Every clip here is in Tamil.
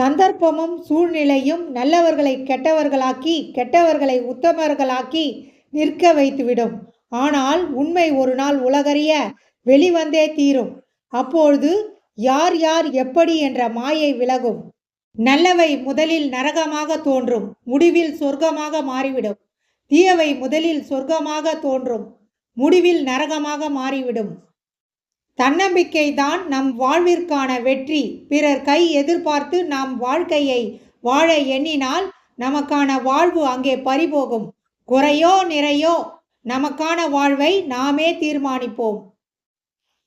சந்தர்ப்பமும் சூழ்நிலையும் நல்லவர்களை கெட்டவர்களாக்கி கெட்டவர்களை உத்தமர்களாக்கி நிற்க வைத்துவிடும். ஆனால் உண்மை ஒரு நாள் உலகறிய வெளிவந்தே தீரும். அப்பொழுது யார் யார் எப்படி என்ற மாயை விலகும். நல்லவை முதலில் நரகமாக தோன்றும் முடிவில் சொர்க்கமாக மாறிவிடும். தீயவை முதலில் சொர்க்கமாக தோன்றும் முடிவில் நரகமாக மாறிவிடும். தன்னம்பிக்கை தான் நம் வாழ்விற்கான வெற்றி. பிறர் கை எதிர்பார்த்து நாம் வாழ்க்கையை வாழ எண்ணினால் நமக்கான வாழ்வு அங்கே பறிபோகும். குறையோ நிறையோ நமக்கான வாழ்வை நாமே தீர்மானிப்போம்.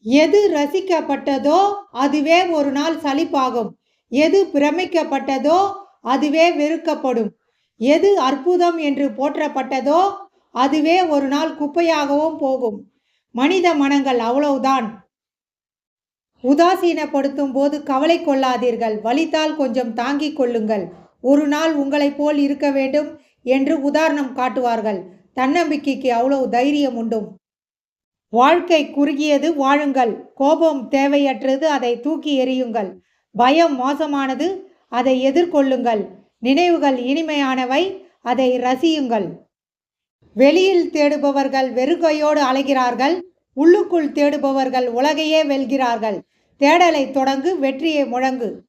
எது ரசிக்கப்பட்டதோ அதுவே ஒரு நாள் சலிப்பாகும். எது பிரமிக்கப்பட்டதோ அதுவே வெறுக்கப்படும். எது அற்புதம் என்று போற்றப்பட்டதோ அதுவே ஒரு நாள் குப்பையாகவும் போகும். மனித மனங்கள் அவ்வளவுதான். உதாசீனப்படுத்தும் போது கவலை கொள்ளாதீர்கள். வலித்தால் கொஞ்சம் தாங்கிக் கொள்ளுங்கள். ஒரு நாள் உங்களைப் போல் இருக்க வேண்டும் என்று உதாரணம் காட்டுவார்கள். தன்னம்பிக்கைக்கு அவ்வளவு தைரியம் உண்டும் வாழ்க்கை குறுகியது வாழுங்கள். கோபம் தேவையற்றது அதை தூக்கி எறியுங்கள். பயம் மோசமானது அதை எதிர்கொள்ளுங்கள். நினைவுகள் இனிமையானவை அதை ரசியுங்கள். வெளியில் தேடுபவர்கள் வெறுகையோடு அலைகிறார்கள். உள்ளுக்குள் தேடுபவர்கள் உலகையே வெல்கிறார்கள். தேடலை தொடங்கு வெற்றியை முழங்கு.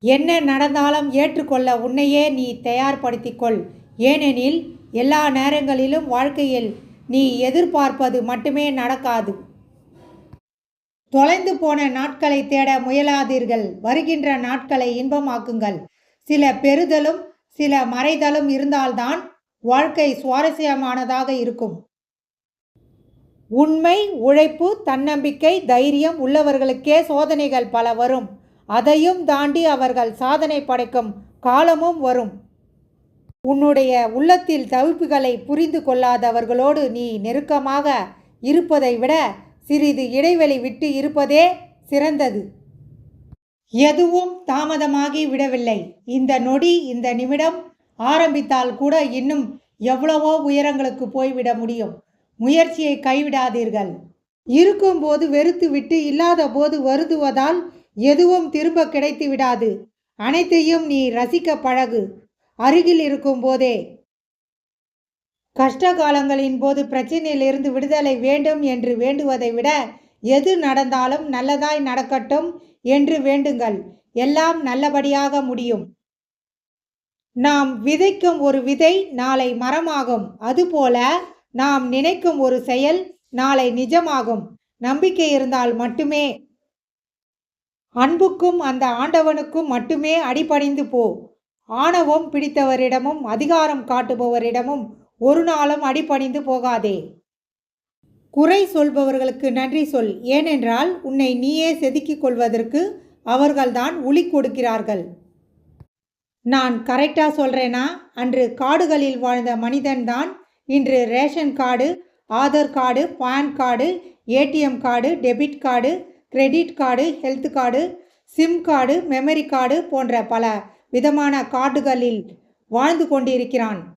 என்ன நடந்தாலும் ஏற்றுக்கொள்ள உன்னையே நீ தயார்படுத்திக்கொள். ஏனெனில் எல்லா நேரங்களிலும் வாழ்க்கையில் நீ எதிர்பார்ப்பது மட்டுமே நடக்காது. தொலைந்து போன நாட்களை தேட முயலாதீர்கள். வருகின்ற நாட்களை இன்பமாக்குங்கள். சில பெறுதலும் சில மறைதலும் இருந்தால்தான் வாழ்க்கை சுவாரஸ்யமானதாக இருக்கும். உண்மை உழைப்பு தன்னம்பிக்கை தைரியம் உள்ளவர்களுக்கே சோதனைகள் பல வரும். அதையும் தாண்டி அவர்கள் சாதனை படைக்கும் காலமும் வரும். உன்னுடைய உள்ளத்தில் தவிப்புகளை புரிந்து கொள்ளாதவர்களோடு நீ நெருக்கமாக இருப்பதை விட சிறிது இடைவெளி விட்டு இருப்பதே சிறந்தது. எதுவும் தாமதமாகி விடவில்லை. இந்த நொடி இந்த நிமிடம் ஆரம்பித்தால் கூட இன்னும் எவ்வளவோ உயரங்களுக்கு போய்விட முடியும். முயற்சியை கைவிடாதீர்கள். இருக்கும்போது வெறுத்து விட்டு இல்லாத போது வருதுவதால் எதுவும் திரும்ப கிடைத்து விடாது. அனைத்தையும் நீ ரசிக்க பழகு. அருகில் இருக்கும் போதே. கஷ்ட காலங்களின் போது பிரச்சனையிலிருந்து விடுதலை வேண்டும் என்று வேண்டுவதை விட எது நடந்தாலும் நல்லதாய் நடக்கட்டும் என்று வேண்டுங்கள். எல்லாம் நல்லபடியாக முடியும். நாம் விதைக்கும் ஒரு விதை நாளை மரமாகும். அதுபோல நாம் நினைக்கும் ஒரு செயல் நாளை நிஜமாகும். நம்பிக்கை இருந்தால் மட்டுமே அன்புக்கும் அந்த ஆண்டவனுக்கும் மட்டுமே அடிபணிந்து போ. ஆணவம் பிடித்தவரிடமும் அதிகாரம் காட்டுபவரிடமும் ஒரு நாளும் அடிபணிந்து போகாதே. குறை சொல்பவர்களுக்கு நன்றி சொல். ஏனென்றால் உன்னை நீயே செதுக்கிக் கொள்வதற்கு அவர்கள்தான் உளி கொடுக்கிறார்கள். நான் கரெக்டாக சொல்கிறேனா அன்று காடுகளில் வாழ்ந்த மனிதன்தான் இன்று ration card Aadhaar card PAN card ATM card debit card credit card health card SIM card memory card போன்ற பல விதமான கார்டுகளில் வாழ்ந்து கொண்டிருக்கிறான்.